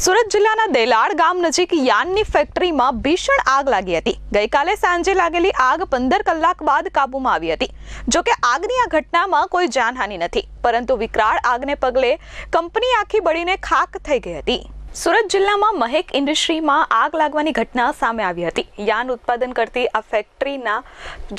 સુરત જિલ્લાના દેલાડ ગામ નજીક યાનની ફેક્ટરીમાં ભીષણ આગ લાગી હતી. ગઈકાલે સાંજે લાગેલી આગ પંદર કલાક બાદ કાબૂમાં આવી હતી. જો કે આગની આ ઘટનામાં કોઈ જાનહાનિ નથી, પરંતુ વિકરાળ આગને પગલે કંપની આખી બળીને ખાક થઈ ગઈ હતી. સુરત જિલ્લામાં મહેક ઇન્ડસ્ટ્રીમાં આગ લાગવાની ઘટના સામે આવી હતી. યાન ઉત્પાદન કરતી આ ફેક્ટરીના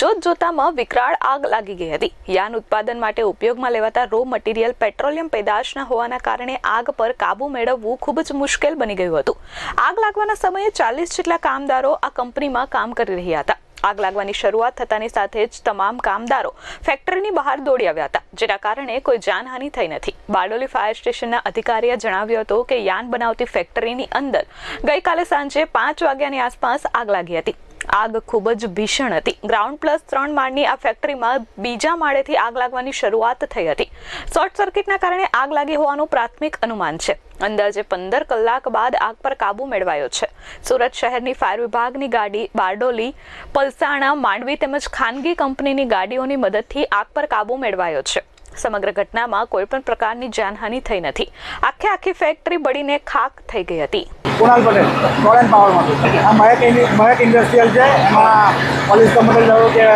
જોત જોતામાં વિકરાળ આગ લાગી ગઈ હતી. યાન ઉત્પાદન માટે ઉપયોગમાં લેવાતા રો મટીરિયલ પેટ્રોલિયમ પેદાશના હોવાના કારણે આગ પર કાબુ મેળવવું ખૂબ જ મુશ્કેલ બની ગયું હતું. આગ લાગવાના સમયે ચાલીસ જેટલા કામદારો આ કંપનીમાં કામ કરી રહ્યા હતા. આગ લાગવાની શરૂઆત થતાની સાથે જ તમામ કામદારો ફેક્ટરીની બહાર દોડી આવ્યા હતા, જેના કારણે કોઈ જાનહાનિ થઈ નથી. બારડોલી ફાયર સ્ટેશનના અધિકારીએ જણાવ્યું હતું કે યાન બનાવતી ફેક્ટરીની અંદર ગઈકાલે સાંજે પાંચ વાગ્યાની આસપાસ આગ લાગી હતી. આગ ખૂબ જ ભીષણ હતી. ગ્રાઉન્ડ પ્લસ ત્રણ માળની આ ફેક્ટરીમાં બીજા માળેથી આગ લાગવાની શરૂઆત થઈ હતી. શોર્ટ સર્કિટના કારણે આગ લાગી હોવાનું પ્રાથમિક અનુમાન છે. અંદાજે પંદર કલાક બાદ આગ પર કાબુ મેળવાયો છે. સુરત શહેરની ફાયર વિભાગની ગાડી બારડોલી, પલસાણા, માંડવી તેમજ ખાનગી કંપનીની ગાડીઓની મદદથી આગ પર કાબુ મેળવાયો છે. સમગ્ર ઘટનામાં કોઈપણ પ્રકારની જાનહાનિ થઈ નથી. આખે આખી ફેક્ટરી બળીને ખાક થઈ ગઈ હતી. કુણાલ પટેલ ટોરેન્ટ પાવરમાંથી આ મહેક મહેક ઇન્ડસ્ટ્રીયલ છે એમાં પોલીસ કંપની લો કે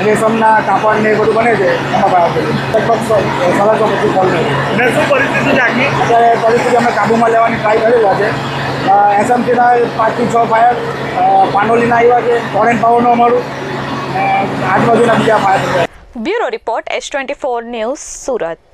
રેશમના કાપડ ને એ બધું બને છે એમાં ભાવ લગભગ સો- સાડા સો પછી કોલ કર્યો શું પરિસ્થિતિ છે અત્યારે પરિસ્થિતિ અમે કાબૂમાં લેવાની ટ્રાય કરેલા છે એસએમસીના પાંચથી છ ફાયર પાનોલીના આવ્યા છે ટોરેન્ટ પાવરનું અમારું. આજુબાજુના બીજા fire bureau report S twenty four news Surat.